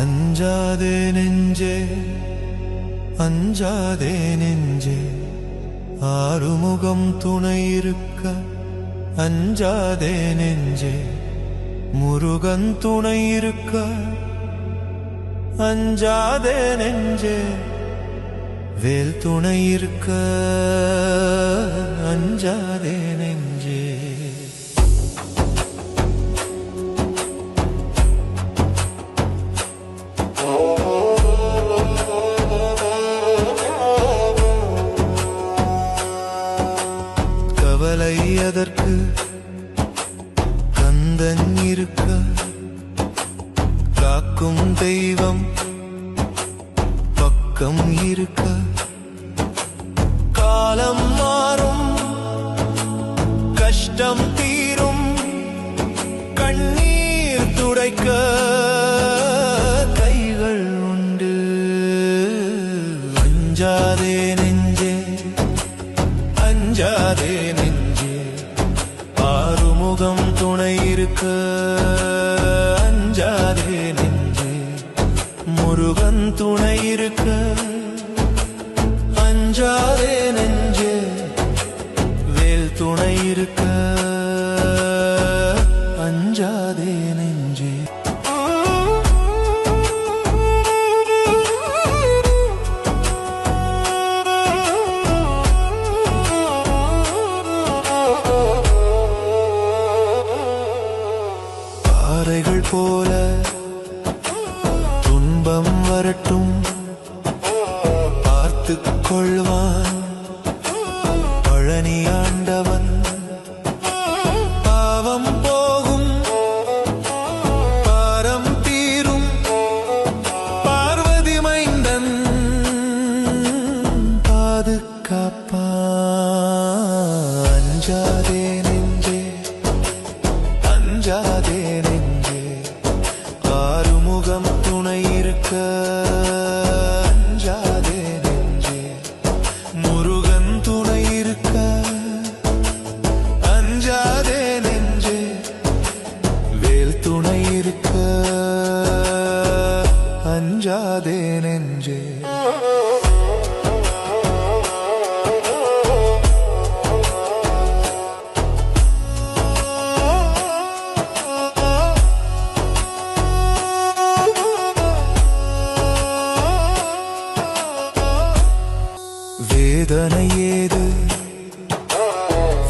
அஞ்சாதே நெஞ்சே அஞ்சாதே நெஞ்சே. ஆறுமுகம் துணை இருக்க அஞ்சாதே நெஞ்சே. முருகன் துணை இருக்க அஞ்சாதே நெஞ்சே. வேல் துணை இருக்க எதற்கு கந்தன் இருக்க? காக்கும் தெய்வம் பக்கம் இருக்க. காலம் ஆறுமுகம் துணை இருக்க. அஞ்சாதே நெஞ்சே முருகன் துணை இருக்க. அஞ்சாதே நெஞ்சே வேல் துணை இருக்க. அஞ்சாதே நெஞ்சே. வரட்டும். பார்த்து கொள்வான். பழனி ஆண்டவன். பாவம் போகும். பாரம் தீரும். பார்வதி மைந்தன். பாதுகாப்பான். முகம் துணை இருக்க. அஞ்சாதே நெஞ்சே. முருகன் துணை இருக்க. அஞ்சாதே நெஞ்சே. வேல் துணை இருக்க. அஞ்சாதே நெஞ்சே. வேதனை ஏது?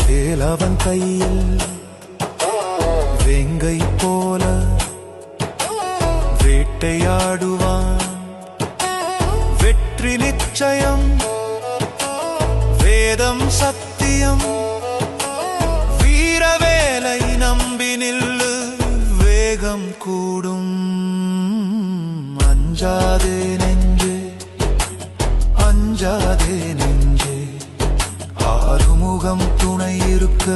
வேலவன் கையில் வெங்கை போல வேட்டையாடுவான். வெற்றி நிச்சயம் வேதம் சத்தியம். வீரவேலை நம்பி நில்லு வேகம் கூடும். அஞ்சாதே நெஞ்சு அஞ்சாதே நெஞ்சு. ஆறுமுகம் துணை இருக்க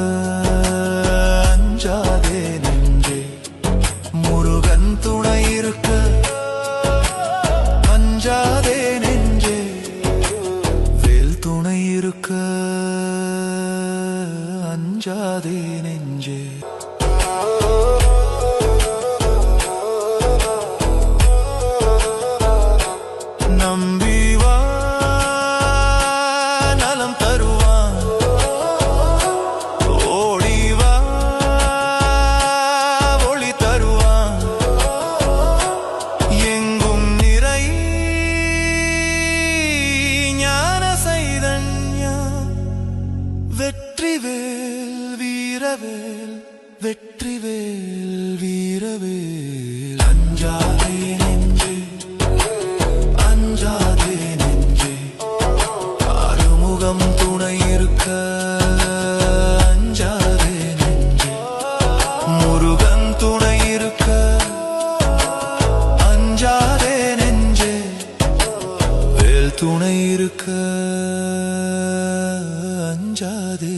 அஞ்சாதே நன்றே. முருகன் துணை இருக்க அஞ்சாதே நெஞ்சே. வேல் துணை இருக்க அஞ்சாதே நெஞ்சே. நம்ப வெற்றிவேல் வீரவேல். அஞ்சாதே நெஞ்சு அஞ்சாதே நெஞ்சு. ஆறுமுகம் துணை இருக்க அஞ்சாதே நெஞ்சு. முருகன் துணை இருக்க அஞ்சாதே நெஞ்சு. வேல் துணை இருக்க அஞ்சாதே